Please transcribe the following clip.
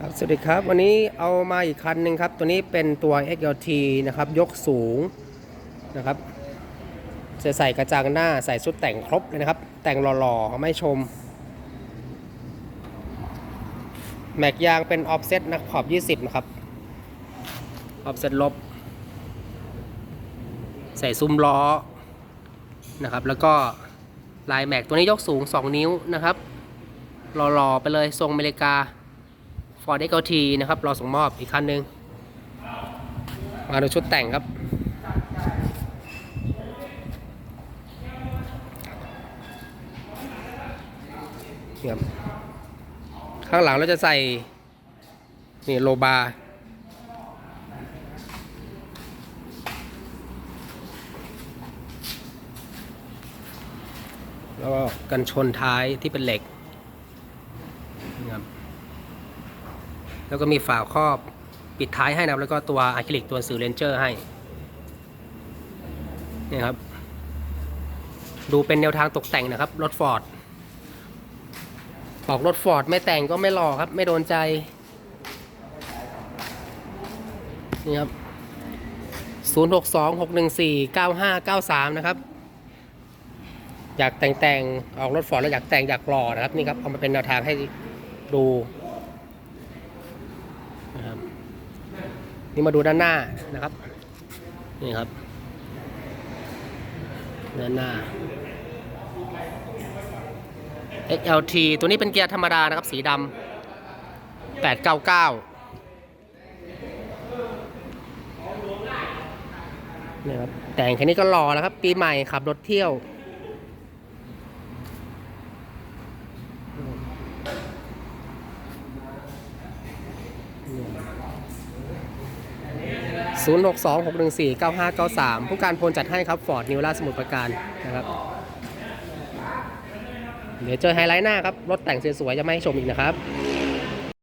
สวัสดีครับวันนี้เอามาอีกคันหนึ่งครับ ตัวนี้เป็นตัว XLT นะครับ ยกสูงนะครับ จะใส่กระจังหน้าใส่ชุดแต่งครบเลยนะครับ แต่งหล่อๆไม่ชม แม็กยางเป็นออฟเซ็ตนะขอบ 20 นะครับ ออฟเซ็ตลบ ใส่ซุ้มล้อนะครับ แล้วก็ลายแม็กตัวนี้ยกสูง 2 นิ้วนะครับหล่อๆไปเลยทรงอเมริกา Ford XLT นะครับ รอส่งมอบอีกคันหนึ่งมาดูชุดแต่งครับนี่ครับข้างหลังเราจะใส่ นี่โลบาร์แล้วก็กันชนท้ายที่เป็นเหล็กนี่ครับ แล้วก็มีฝาครอบปิดท้ายให้นะครับ แล้วก็ตัวอะคริลิกตัวสื่อเลนเจอร์ให้นี่ครับ ดูเป็นแนวทางตกแต่งนะครับ รถฟอร์ดบอกรถฟอร์ดไม่แต่งก็ไม่หล่อครับ ไม่โดนใจ นี่ครับ 0 6 2 6 1 4 9 5 9 3 นะครับ อยากแต่งแต่งออกรถฟอร์ดแล้วอยากแต่งอยากหล่อนะครับ นี่ครับ เอามาเป็นแนวทางให้ดูนะครับ นี่มาดูด้านหน้านะครับ นี่ครับ ด้านหน้า XLT ตัวนี้เป็นเกียร์ธรรมดานะครับ สีดำ899นี่ครับแต่งแค่นี้ก็หล่อแล้วครับ ปีใหม่ขับรถเที่ยว 0 6 2 6 1 4 9 5 9 3 ผู้การพลจัดให้ครับฟอร์ดนิวราสมุทรปราการนะครับ เดี๋ยวเจอไฮไลท์หน้าครับ รถแต่งสวยๆจะไม่ให้ชมอีกนะครับ